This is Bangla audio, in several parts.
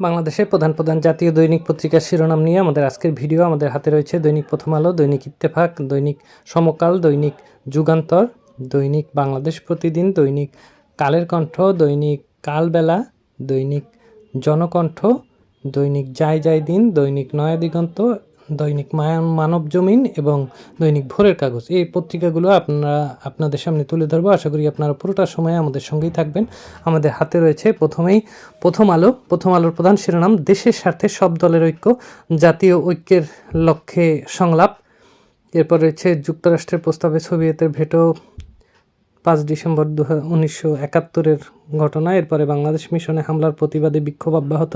বাংলাদেশের প্রধান প্রধান জাতীয় দৈনিক পত্রিকার শিরোনাম নিয়ে আমাদের আজকের ভিডিও। আমাদের হাতে রয়েছে দৈনিক প্রথম আলো, দৈনিক ইত্তেফাক, দৈনিক সমকাল, দৈনিক যুগান্তর, দৈনিক বাংলাদেশ প্রতিদিন, দৈনিক কালের কণ্ঠ, দৈনিক কালবেলা, দৈনিক জনকণ্ঠ, দৈনিক যাই যাই দিন, দৈনিক নয়া দিগন্ত দৈনিক মানব জমিন এবং দৈনিক ভোরের কাগজ। এই পত্রিকাগুলো আপনারা, আপনাদের সামনে তুলে ধরবো। আশা করি আপনারা পুরোটা সময় আমাদের সঙ্গেই থাকবেন। আমাদের হাতে রয়েছে প্রথমেই প্রথম আলো। প্রথম আলোর প্রধান শিরোনাম, দেশের স্বার্থে সব দলের ঐক্য, জাতীয় ঐক্যের লক্ষ্যে সংলাপ। এরপর রয়েছে যুক্তরাষ্ট্রের প্রস্তাবে সোভিয়েতের ভেটো, পাঁচ ডিসেম্বর দু উনিশশো একাত্তরের ঘটনা। এরপরে বাংলাদেশ মিশনে হামলার প্রতিবাদে বিক্ষোভ অব্যাহত।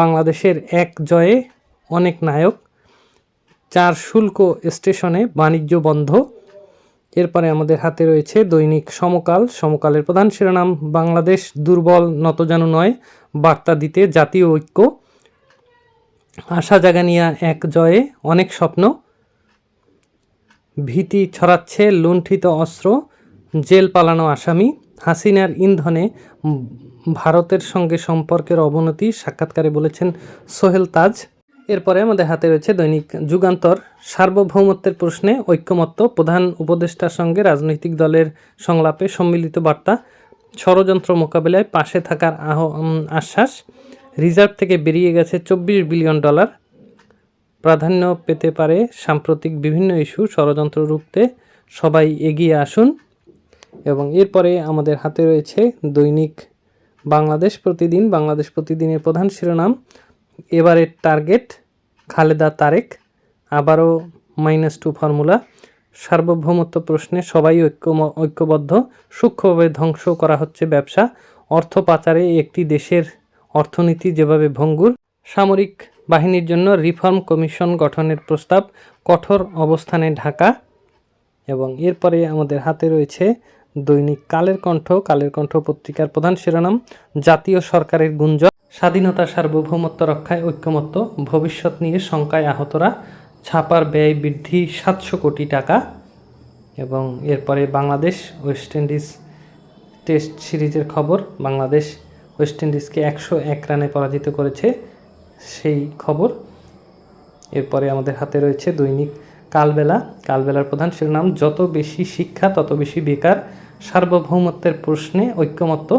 বাংলাদেশের এক জয়ে অনেক নায়ক। চার শুল্ক স্টেশনে বাণিজ্য বন্ধ। এরপরে আমাদের হাতে রয়েছে দৈনিক সমকাল। সমকালের প্রধান শিরোনাম, বাংলাদেশ দুর্বল নতজানু নয়, বার্তা দিতে জাতীয় ঐক্য। আশা জাগানিয়া এক জয়ে অনেক স্বপ্ন। ভীতি ছড়াচ্ছে লুণ্ঠিত অস্ত্র। জেল পালানো আসামি। হাসিনার ইন্ধনে ভারতের সঙ্গে সম্পর্কের অবনতি সাক্ষাৎকারে বলেছেন সোহেল তাজ। এরপরে আমাদের হাতে রয়েছে দৈনিক যুগান্তর। সার্বভৌমত্বের প্রশ্নে ঐক্যমত্য, প্রধান উপদেষ্টার সঙ্গে রাজনৈতিক দলের সংলাপে সম্মিলিত বার্তা। ষড়যন্ত্র মোকাবিলায় পাশে থাকার আহ আশ্বাস। রিজার্ভ থেকে বেরিয়ে গেছে চব্বিশ বিলিয়ন ডলার। প্রাধান্য পেতে পারে সাম্প্রতিক বিভিন্ন ইস্যু ষড়যন্ত্র রুখতে। সবাই এগিয়ে আসুন। এবং এরপরে আমাদের হাতে রয়েছে দৈনিক বাংলাদেশ প্রতিদিন, বাংলাদেশ প্রতিদিনের প্রধান শিরোনাম, এবারের টার্গেট, খালেদা তারেক, আবারও মাইনাস টু ফর্মুলা সার্বভৌমত্ব প্রশ্নে সবাই ঐক্য, ঐক্যবদ্ধ, সূক্ষ্মভাবে ধ্বংস করা হচ্ছে ব্যবসা, অর্থ পাচারে একটি দেশের অর্থনীতি যেভাবে ভঙ্গুর, সামরিক বাহিনীর জন্য রিফর্ম কমিশন গঠনের প্রস্তাব, কঠোর অবস্থানে ঢাকা, এবং এরপরে আমাদের হাতে রয়েছে দৈনিক কালের কণ্ঠ কালের কণ্ঠ পত্রিকার প্রধান শিরোনাম, জাতীয় সরকারের গুঞ্জন, স্বাধীনতা সার্বভৌমত্ব রক্ষায় ঐক্যমত্য, ভবিষ্যৎ নিয়ে শঙ্কায় আহতরা, ছাপার ব্যয় বৃদ্ধি সাতশো কোটি টাকা এবং এরপরে বাংলাদেশ ওয়েস্ট ইন্ডিজ টেস্ট সিরিজের খবর, বাংলাদেশ ওয়েস্ট ইন্ডিজকে একশো এক রানে পরাজিত করেছে সেই খবর। এরপরে আমাদের হাতে রয়েছে দৈনিক কালবেলা। কালবেলার প্রধান শিরোনাম, যত বেশি শিক্ষা, তত বেশি বেকার, সার্বভৌমত্বের প্রশ্নে ঐক্যমত্য,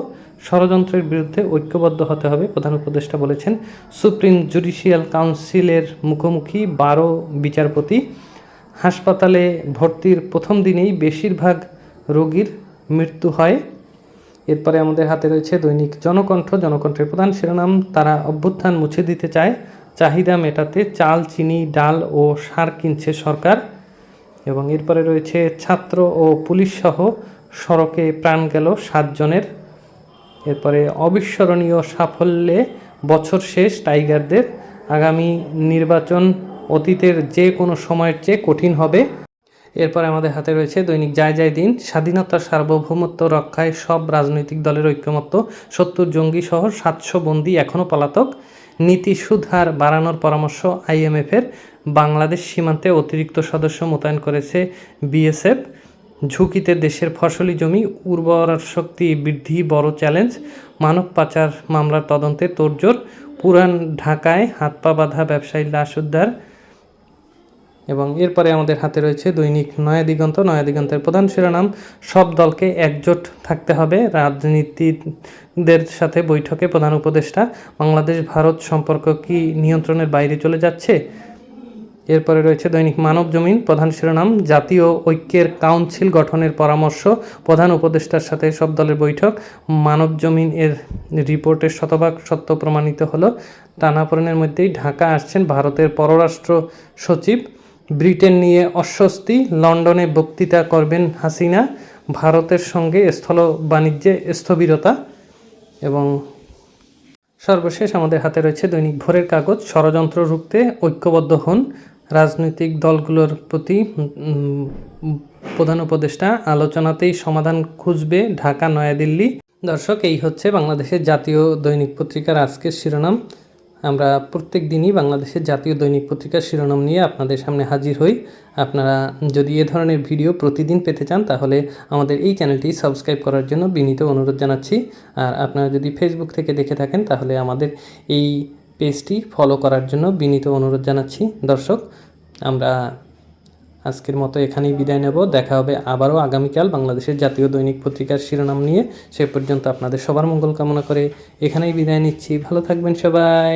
ষড়যন্ত্রের বিরুদ্ধে ঐক্যবদ্ধ হতে হবে প্রধান উপদেষ্টা বলেছেন। সুপ্রিম জুডিশিয়াল কাউন্সিলের মুখোমুখি বারো বিচারপতি, হাসপাতালে ভর্তির প্রথম দিনেই বেশিরভাগ রোগীর মৃত্যু হয়। এরপরে আমাদের হাতে রয়েছে দৈনিক জনকণ্ঠ। জনকণ্ঠের প্রধান শিরোনাম, তারা অভ্যুত্থান মুছে দিতে চায় চাহিদা মেটাতে চাল, চিনি, ডাল ও সার কিনছে সরকার এবং এরপরে রয়েছে ছাত্র ও পুলিশ সহ সড়কে প্রাণ গেল সাতজনের এরপরে অবিস্মরণীয় সাফল্যে বছর শেষ টাইগারদের। আগামী নির্বাচন অতীতের যে কোনো সময়ের চেয়ে কঠিন হবে। এরপর আমাদের হাতে রয়েছে দৈনিক যায় যায় দিন স্বাধীনতার সার্বভৌমত্ব রক্ষায় সব রাজনৈতিক দলের ঐক্যমত্য, সত্তর জঙ্গি সহ সাতশো বন্দী এখনও পলাতক। নীতি সুধার বাড়ানোর পরামর্শ আইএমএফের বাংলাদেশ সীমান্তে অতিরিক্ত সদস্য মোতায়েন করেছে বিএসএফ। ঝুঁকিতে দেশের ফসলি জমি, উর্বর শক্তি বৃদ্ধি, বড় চ্যালেঞ্জ, মানব পাচার মামলার তদন্তে তোড়জোড়, পুরান ঢাকায় হাত পা বাঁধা ব্যবসায়ী লাশ উদ্ধার এবং এরপরে আমাদের হাতে রয়েছে দৈনিক নয়া দিগন্ত। নয়া দিগন্তের প্রধান শিরোনাম, সব দলকে একজোট থাকতে হবে। রাজনীতিদের সাথে বৈঠকে প্রধান উপদেষ্টা, বাংলাদেশ ভারত সম্পর্ক কি নিয়ন্ত্রণের বাইরে চলে যাচ্ছে? এরপরে রয়েছে দৈনিক মানব জমিন, প্রধান শিরোনাম, জাতীয় ঐক্যের কাউন্সিল গঠনের পরামর্শ, প্রধান উপদেষ্টার সাথে সব দলের বৈঠক। মানব জমিন এর রিপোর্টের শতভাগ সত্য প্রমাণিত হলো। টানাপোড়েনের মধ্যেই ঢাকা আসছেন ভারতের পররাষ্ট্র সচিব। ব্রিটেন নিয়ে অস্বস্তি, লন্ডনে বক্তৃতা করবেন হাসিনা, ভারতের সঙ্গে স্থল বাণিজ্যে স্থবিরতা এবং সর্বশেষ আমাদের হাতে রয়েছে দৈনিক ভোরের কাগজ, ষড়যন্ত্র রুখতে ঐক্যবদ্ধ হন রাজনৈতিক দলগুলোর প্রতি প্রধান উপদেষ্টা আলোচনাতেই সমাধান খুঁজবে ঢাকা, নয়াদিল্লি। দর্শক, এই হচ্ছে বাংলাদেশের জাতীয় দৈনিক পত্রিকার আজকের শিরোনাম। আমরা প্রত্যেক দিনই বাংলাদেশের জাতীয় দৈনিক পত্রিকার শিরোনাম নিয়ে আপনাদের সামনে হাজির হই। আপনারা যদি এ ধরনের ভিডিও প্রতিদিন পেতে চান, তাহলে আমাদের এই চ্যানেলটি সাবস্ক্রাইব করার জন্য বিনীত অনুরোধ জানাচ্ছি। আর আপনারা যদি ফেসবুক থেকে দেখে থাকেন, তাহলে আমাদের এই পেজটি ফলো করার জন্য বিনীত অনুরোধ জানাচ্ছি। দর্শক, আমরা আজকের মতো এখানেই বিদায় নেব। দেখা হবে আবারও আগামীকাল বাংলাদেশের জাতীয় দৈনিক পত্রিকার শিরোনাম নিয়ে। সে পর্যন্ত আপনাদের সবার মঙ্গল কামনা করে এখানেই বিদায় নিচ্ছি। ভালো থাকবেন সবাই।